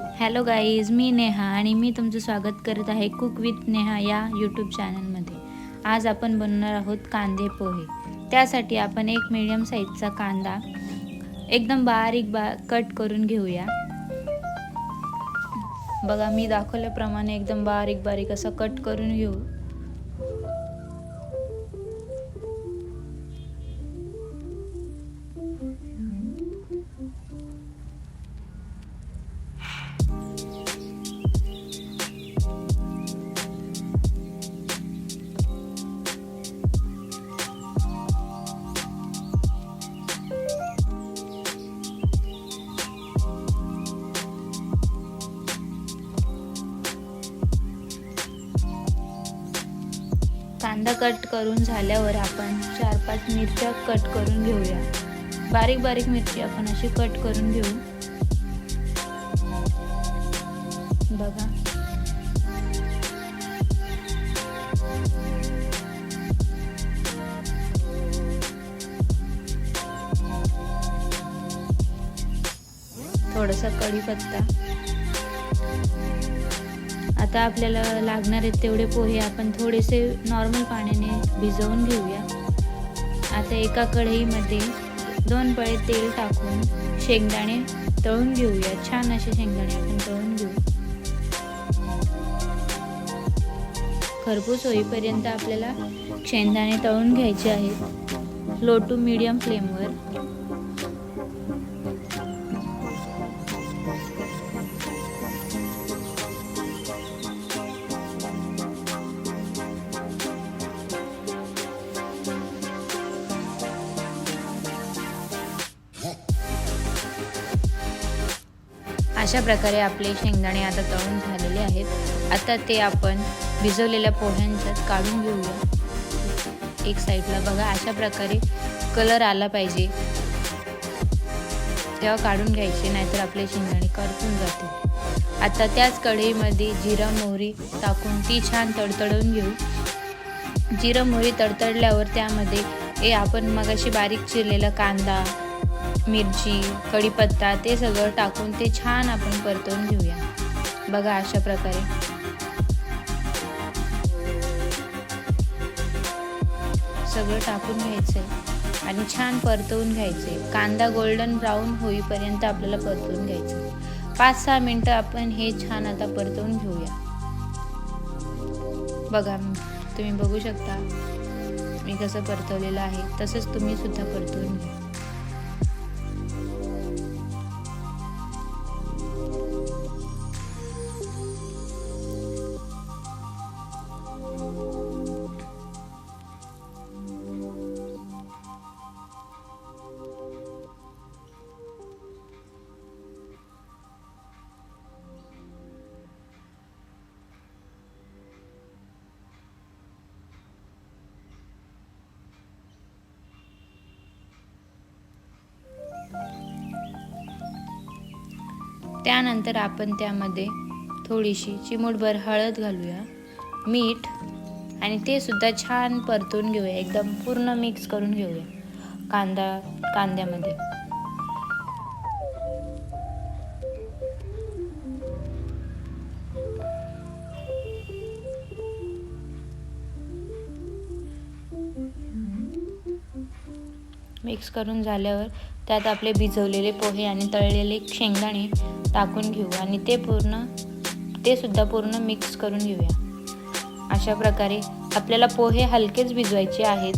Hello guys मी नेहा आणि मी तुमचं स्वागत करत आहे कुक विथ नेहा या यूट्यूब चॅनलमध्ये आज आपण बनवणार आहोत कांदे पोहे. त्यासाठी आपण एक मिडियम साईजचा कांदा एकदम बारीक बा कट करून घेऊया. बघा मी दाखवल्याप्रमाणे एकदम बारीक बारीक असं कट करून घेऊ कांदा कट करून झाल्यावर आपण चार पाच मिरच्या कट करून घेऊया. बारीक बारीक मिरची आपण अशी कट करून घेऊ. बघा. थोडासा कढीपत्ता. आता आपल्याला लागणार आहेत तेवढे पोहे. आपण थोडेसे नॉर्मल पाण्याने भिजवून घेऊया. आता एका कढईमध्ये दोन पळे तेल टाकून शेंगदाणे तळून घेऊया. छान असे शेंगदाणे आपण तळून घेऊ. खरपूस होईपर्यंत आपल्याला शेंगदाणे तळून घ्यायचे आहेत. लो टू मीडियम फ्लेमवर अशा प्रकारे आपले शेंगदाणे आता तळून झालेले आहेत. आता ते आपण भिजवलेल्या पोह्यांच्यात काढून घेऊया. एक साईडला बघा अशा प्रकारे कलर आला पाहिजे. तेव्हा काढून घ्यायचे नाहीतर आपले शेंगदाणे करपून जातील. आता त्याच कढईमध्ये जिरा मोहरी टाकून ती छान तडतडून घेऊ. जिरं मोहरी तडतडल्यावर त्यामध्ये हे आपण मगाशी बारीक चिरलेला कांदा मिरची कढीपत्ता ते सगळं टाकून ते छान आपण परतवून घेऊया. बघा अशा प्रकारे. सगळं टाकून घ्यायचं आणि छान परतवून घ्यायचे कांदा गोल्डन ब्राऊन होईपर्यंत आपल्याला परतवून घ्यायचं पाच सहा मिनटं आपण हे छान आता परतवून घेऊया. बघा तुम्ही बघू शकता. मी कसं परतवलेलं आहे तसंच तुम्ही सुद्धा परतवून घ्या. त्यानंतर आपण त्यामध्ये थोडीशी चिमूटभर हळद घालूया मीठ आणि ते सुद्धा छान परतून घेऊया. एकदम पूर्ण मिक्स करून घेऊया कांदा कांद्यामध्ये. मिक्स करून झाल्यावर त्यात आपले भिजवलेले पोहे आणि तळलेले शेंगदाणे टाकून घेऊ आणि ते पूर्ण ते सुद्धा पूर्ण मिक्स करून घेऊया. अशा प्रकारे आपल्याला पोहे हलकेच भिजवायचे आहेत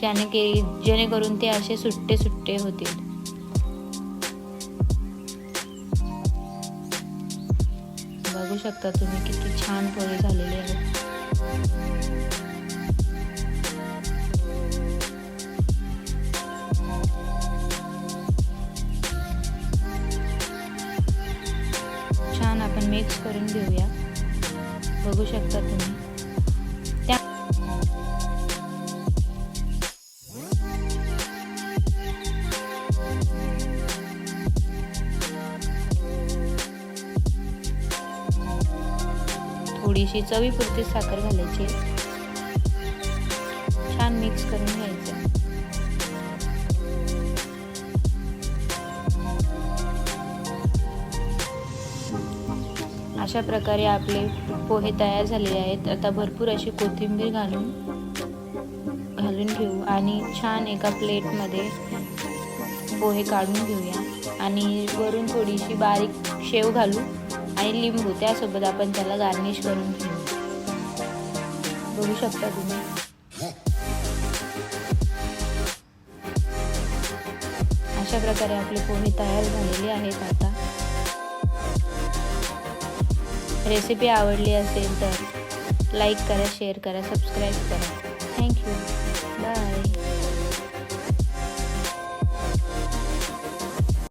ज्याने के जेणेकरून ते असे सुट्टे सुट्टे होतील. बघू शकता तुम्ही किती छान पोहे झालेले आहेत. आपण मिक्स करून घेऊया. बघू शकता तुम्ही. त्या थोडीशी चवीपुरती साखर घालायची. छान मिक्स करून घ्यायचं. अशा प्रकारे आपले पोहे तयार झालेले आहेत. आता भरपूर अशी कोथिंबीर घालून घालून घेऊ आणि छान एका प्लेटमध्ये पोहे काढून घेऊया. आणि वरून थोडीशी बारीक शेव घालू आणि लिंबू त्यासोबत आपण त्याला गार्निश करून घेऊ. बघू शकता तुम्ही? अशा प्रकारे आपले पोहे तयार झालेले आहेत आता. रेसिपी आवडली असेल तर लाईक करा शेअर करा सबस्क्राईब करा. Thank you bye.